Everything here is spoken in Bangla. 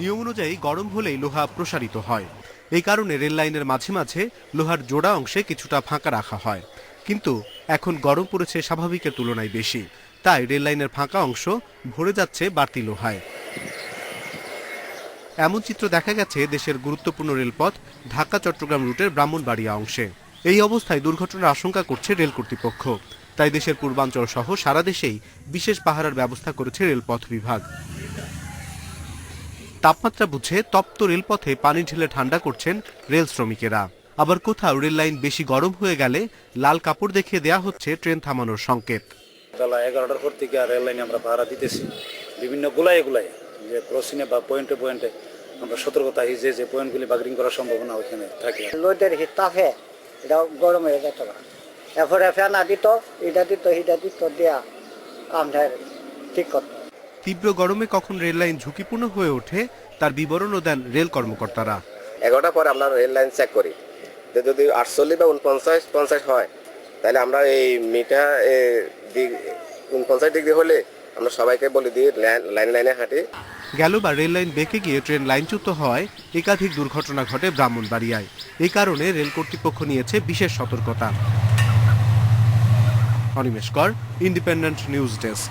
নিয়ম অনুযায়ী গরম হলেই লোহা প্রসারিত হয়। এই কারণে রেল লাইনের মাঝে মাঝে লোহার জোড়া অংশে কিছুটা ফাঁকা রাখা হয়। কিন্তু এখন গরম পড়েছে স্বাভাবিকের তুলনায় বেশি। তাই রেল লাইনের ফাঁকা অংশ ভরে যাচ্ছে বাড়তি লোহায়। এমন চিত্র দেখা গেছে দেশের গুরুত্বপূর্ণ রেলপথ ঢাকা, চট্টগ্রাম রুটের ব্রাহ্মণবাড়িয়া অংশে। এই অবস্থায় দুর্ঘটনার আশঙ্কা করছে রেল কর্তৃপক্ষ। তাই দেশের পূর্বাঞ্চল সহ সারা দেশেই বিশেষ পাহারার ব্যবস্থা করেছে রেলপথ বিভাগ। তাপমাত্রা বুঝে তপ্ত রেলপথে পানি ঢেলে ঠান্ডা করছেন রেল শ্রমিকেরা। আবার কোথাও রেল লাইন বেশি গরম হয়ে গেলে লাল কাপড় দেখিয়ে দেয়া হচ্ছে ট্রেন থামানোর সংকেত। বেলা এগারোটার পর থেকে রেল লাইনে আমরা ভাড়া দিতেছি। বিভিন্ন গোলায় গোলায় যে ক্রসিংয়ে বা পয়েন্টে পয়েন্টে আমরা সতর্কতা যে যে পয়েন্টগুলি বাগরিং করার সম্ভাবনা ওইখানে থাকে। লোদের হিট তাপে এটা গরম হয়ে যেত না এরপরে ফেনা দিত এটা দিত হিটা দিত দিয়া কামটা ঠিক করতো। তীব্র গরমে কখন রেল লাইন ঝুঁকিপূর্ণ হয়ে ওঠে তার বিবরণও দেন রেল কর্মকর্তারা। এগারোটা পর আমরা রেল লাইন চেক করি। যদি আটচল্লিশ বা উনপঞ্চাশ পঞ্চাশ হয় তাহলে আমরা এই মিটার উনপঞ্চাশ ডিগ্রি হলে আমরা সবাইকে বলে দিই লাইন লাইনে হাঁটি। গেলবার রেল লাইন বেঁকে গিয়ে ট্রেন লাইনচ্যুত হওয়ায় একাধিক দুর্ঘটনা ঘটে ব্রাহ্মণবাড়িয়ায়। এই কারণে রেল কর্তৃপক্ষ নিয়েছে বিশেষ সতর্কতা। অনিমেশ কর ইন্ডিপেন্ডেন্ট নিউজ ডেস্ক